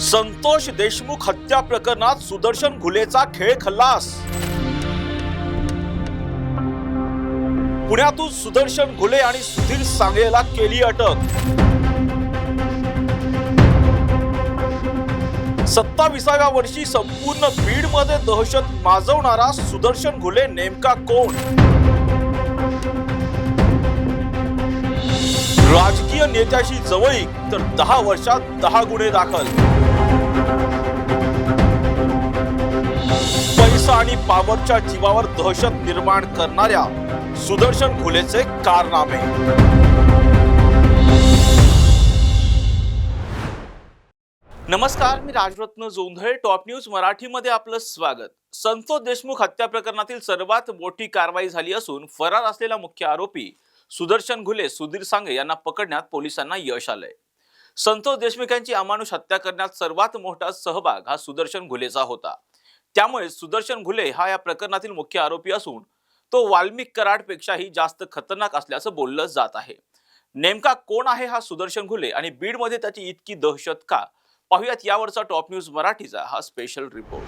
संतोष देशमुख हत्या प्रकरणात सुदर्शन घुलेचा खेळ खल्लास. पुण्यातून सुदर्शन घुले आणि सुधीर सांगेला केली अटक. सत्ताविसाव्या वर्षी संपूर्ण बीडमध्ये दहशत माजवणारा सुदर्शन घुले नेमका कोण? राजकीय नेत्याशी जवळीक तर दहा वर्षात दहा गुन्हे दाखल. पैसा आणि पावरच्या जीवावर दहशत निर्माण करणाऱ्या सुदर्शन घुलेचे कारनामे. नमस्कार मी राजरत्न जोंधळे टॉप न्यूज मराठीमध्ये आपलं स्वागत. संतोष देशमुख हत्या प्रकरणातील सर्वात मोठी कारवाई झाली असून फरार असलेला मुख्य आरोपी सुदर्शन घुले सुधीर सांगे यांना पकडण्यात पोलिसांना यश आलंय. संतोष देशमुख यांची अमानुष हत्या करण्यात सर्वात मोठा सहभाग हा सुदर्शन घुलेचा होता. त्यामुळे सुदर्शन घुले हा या प्रकरणातील मुख्य आरोपी असून तो वाल्मिक कराडपेक्षाही जास्त खतरनाक असल्याचं बोललं जात आहे. नेमका कोण आहे हा सुदर्शन घुले आणि बीडमध्ये त्याची इतकी दहशत का? पाहुयात यावरचा टॉप न्यूज मराठीचा हा स्पेशल रिपोर्ट.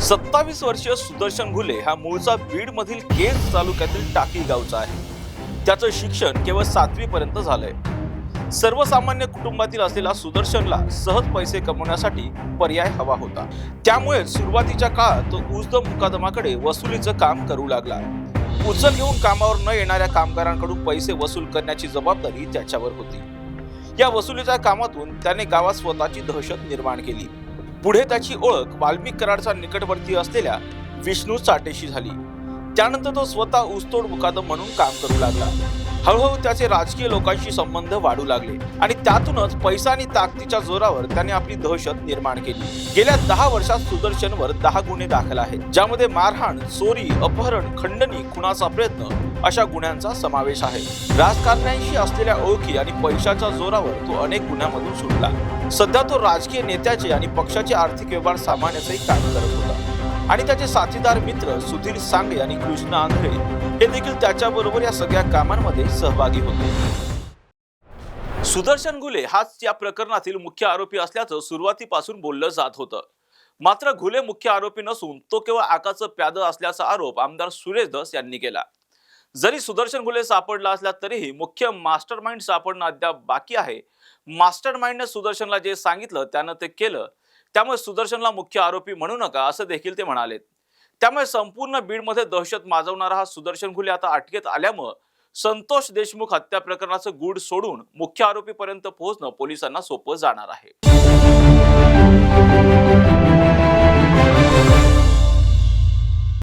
सत्तावीस वर्षीय सुदर्शन घुले हा मूळचा बीड मधील केज तालुक्यातील टाकी गावचा आहे. त्याचं शिक्षण केवळ सातवी पर्यंत झालंय. सर्वसामान्य कुटुंबातील असलेला सुदर्शनला सहज पैसे कमवण्यासाठी पर्याय हवा होता. त्यामुळे सुरुवातीच्या काळात तो उज्द मुकादमाकडे वसुलीचं काम करू लागला. उचल घेऊन कामावर न येणाऱ्या कामगारांकडून पैसे वसूल करण्याची जबाबदारी त्याच्यावर होती. या वसुलीच्या कामातून त्याने गावात स्वतःची दहशत निर्माण केली. पुढे त्याची ओळख वाल्मिक कराडचा निकटवर्ती असलेल्या विष्णू चाटेशी झाली. त्यानंतर तो स्वतः उसतोड मुकादम म्हणून काम करू लागला. हळूहळू त्याचे राजकीय लोकांशी संबंध वाढू लागले आणि त्यातूनच पैसा आणि ताकदीच्या जोरावर त्याने आपली दहशत निर्माण केली. गेल्या दहा वर्षात सुदर्शनवर दहा गुन्हे दाखल आहेत ज्यामध्ये मारहाण चोरी अपहरण खंडणी खुनाचा प्रयत्न अशा गुन्ह्यांचा समावेश आहे. राजकारण्यांशी असलेल्या ओळखी आणि पैशाच्या जोरावर तो अनेक गुन्ह्यामधून सुटला. सध्या तो राजकीय नेत्याचे आणि पक्षाचे आर्थिक व्यवहार सांभाळण्याचंही काम करत होता. आणि त्याचे साथीदार मित्र सुधीर सांगे आणि कृष्ण आंधळे हे देखील त्याच्याबरोबर या सगळ्या कामांमध्ये सहभागी होते. सुदर्शन घुले हाच या प्रकरणातील मुख्य आरोपी असल्याचं सुरुवातीपासून बोललं जात होतं. मात्र घुले मुख्य आरोपी नसून तो केवळ आकाचं प्याद असल्याचा आरोप आमदार सुरेश धस यांनी केला. जरी सुदर्शन घुले सापडला असला तरीही मुख्य मास्टर माइंड सापडणं अद्याप बाकी आहे. मास्टर माइंडने सुदर्शनला जे सांगितलं त्यानं ते केलं. त्यामुळे सुदर्शनला मुख्य आरोपी म्हणू नका असं देखील ते म्हणाले. त्यामुळे संपूर्ण बीडमध्ये दहशत माजवणारा हा सुदर्शन घुले आता अटकेत आल्यामुळं संतोष देशमुख हत्या प्रकरणाचं गूढ सोडून मुख्य आरोपीपर्यंत पोहोचणं पोलिसांना सोपं जाणार आहे.